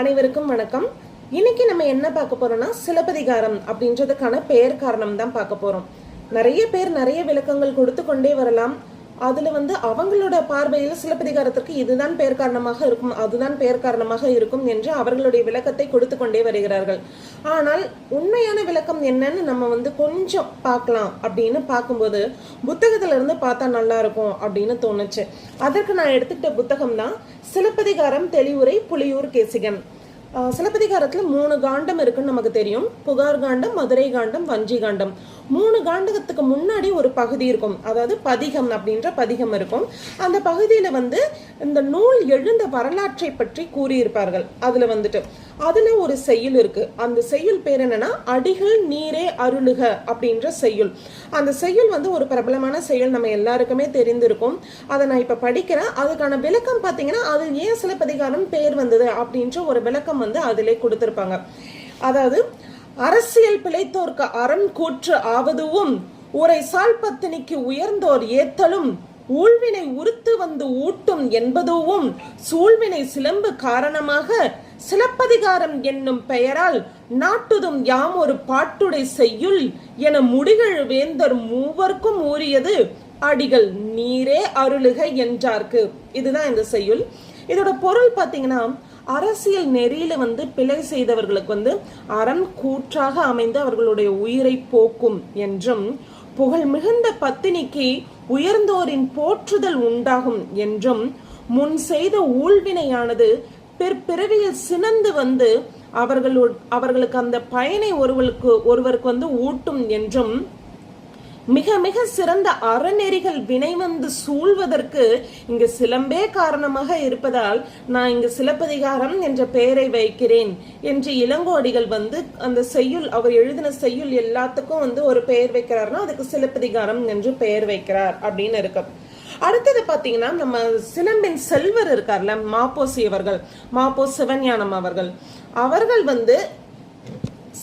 அனைவருக்கும் வணக்கம். இன்னைக்கு நம்ம என்ன பார்க்க போறோம்னா சிலப்பதிகாரம் அப்படின்றதுக்கான பெயர் காரணம் தான் பார்க்க போறோம். நிறைய பேர் நிறைய விளக்கங்கள் கொடுத்து கொண்டே வரலாம். அதில் வந்து அவங்களோட பார்வையில் சிலப்பதிகாரத்திற்கு இதுதான் பெயர் காரணமாக இருக்கும் அதுதான் பெயர் காரணமாக இருக்கும் என்று அவர்களுடைய விளக்கத்தை கொடுத்து கொண்டே வருகிறார்கள். ஆனால் உண்மையான விளக்கம் என்னன்னு நம்ம வந்து கொஞ்சம் பார்க்கலாம் அப்படின்னு பார்க்கும்போது புத்தகத்திலிருந்து பார்த்தா நல்லா இருக்கும் அப்படின்னு தோணுச்சு. அதற்கு நான் எடுத்துக்கிட்ட புத்தகம் தான் சிலப்பதிகாரம் தெளிவுரை புலியூர் கேசிகன். சிலப்பதிகாரத்தில் மூணு காண்டம் இருக்குன்னு நமக்கு தெரியும். புகார் காண்டம் மதுரை காண்டம் வஞ்சி காண்டம். மூணு காண்டகத்துக்கு முன்னாடி ஒரு பகுதி இருக்கும். அதாவது பதிகம் அப்படின்ற பதிகம் இருக்கும். அந்த பகுதியில் வந்து இந்த நூல் எழுந்த வரலாற்றை பற்றி கூறியிருப்பார்கள். அதில் வந்துட்டு அதில் ஒரு செய்யுள் இருக்கு. அந்த செய்யுள் பேர் என்னன்னா அடிகள் நீரே அருளுக அப்படின்ற செய்யுள் அந்த செய்யுள் வந்து ஒரு பிரபலமான செயல். நம்ம எல்லாருக்குமே தெரிந்திருக்கும். அதை நான் இப்போ படிக்கிறேன். அதுக்கான விளக்கம் பார்த்தீங்கன்னா அது ஏன் சிலப்பதிகாரம் பேர் வந்தது அப்படின்ற ஒரு விளக்கம் விளக்கம் வந்து அதிலே கொடுத்துருப்பாங்க. அதாவது அரசியல் பிழைத்தோர்க்கு அறம் கூற்று ஆவதுவும் உரை சால்பத்தினிக்கு உயர்ந்தோர் ஏத்தலும் ஊழ்வினை உறுத்து வந்து ஊட்டும் என்பதுவும் சூழ்வினை சிலம்பு காரணமாக சிலப்பதிகாரம் என்னும் பெயரால் நாட்டுதும் யாம் ஒரு பாட்டுடை செய்யுள் என முடிகள் வேந்தர் மூவர்க்கும் ஊறியது அடிகள் நீரே அருளுக என்றார்க்கு. இதுதான் இந்த செய்யுள். இதோட பொருள் பார்த்தீங்கன்னா அரசியல் நெறியில வந்து பிழை செய்தவர்களுக்கு வந்து அறம் கூற்றாக அமைந்து அவர்களுடைய உயிரை போக்கும் என்றும் புகழ் மிகுந்த பத்தினிக்கு உயர்ந்தோரின் போற்றுதல் உண்டாகும் என்றும் முன் செய்த ஊழ்வினையானது பிற்பிறவியில் சினந்து வந்து அவர்களு அவர்களுக்கு அந்த பயனை ஒருவருக்கு ஒருவருக்கு வந்து ஊட்டும் என்றும் மிக மிக சிறந்த அறநெறிகள் வினை வந்து சூழ்வதற்கு இங்கு சிலம்பே காரணமாக இருப்பதால் நான் இங்கு சிலப்பதிகாரம் என்ற பெயரை வைக்கிறேன் என்று இளங்கோடிகள் வந்து அந்த செய்யுள் அவர் எழுதின செய்யுள் எல்லாத்துக்கும் வந்து ஒரு பெயர் வைக்கிறார்னா அதுக்கு சிலப்பதிகாரம் என்று பெயர் வைக்கிறார் அப்படின்னு இருக்கு அடுத்தது பார்த்தீங்கன்னா நம்ம சிலம்பின் செல்வர் இருக்கார்ல மாப்போசி அவர்கள் மாப்போ சிவஞானம் அவர்கள். அவர்கள் வந்து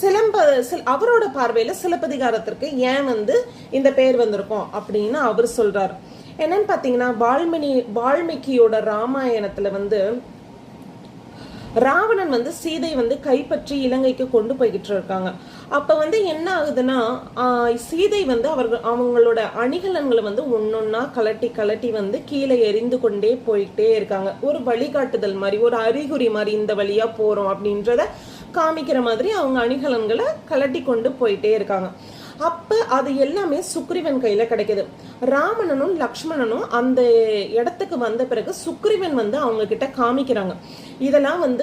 சிலம்ப சில- அவரோட பார்வையில சிலப்பதிகாரத்திற்கு ஏன் வந்து இந்த பெயர் வந்திருக்கும் அப்படின்னு அவர் சொல்றார். என்னன்னு பாத்தீங்கன்னா வால்மினி வால்மீகியோட ராமாயணத்துல வந்து ராவணன் வந்து சீதை வந்து கைப்பற்றி இலங்கைக்கு கொண்டு போய்கிட்டு இருக்காங்க. அப்போ வந்து என்ன ஆகுதுன்னா சீதை வந்து அவர்கள் அவங்களோட அணிகலன்களை வந்து ஒன்னொன்னா கலட்டி கலட்டி வந்து கீழே எரிந்து கொண்டே போயிட்டே இருக்காங்க. ஒரு வழிகாட்டுதல் மாதிரி ஒரு அறிகுறி மாதிரி இந்த வழியா போறோம் அப்படின்றத காமிக்கிற மாதிரி அவங்க அணிகலன்களை கலட்டி கொண்டு போயிட்டே இருக்காங்க. அப்ப அது எல்லாமே சுக்ரீவன் கையில கிடைக்குது. ராமணனும் லக்ஷ்மணனும் அந்த இடத்துக்கு வந்த பிறகு சுக்ரீவன் வந்து அவங்க கிட்ட காமிக்கிறாங்க. இதெல்லாம் வந்து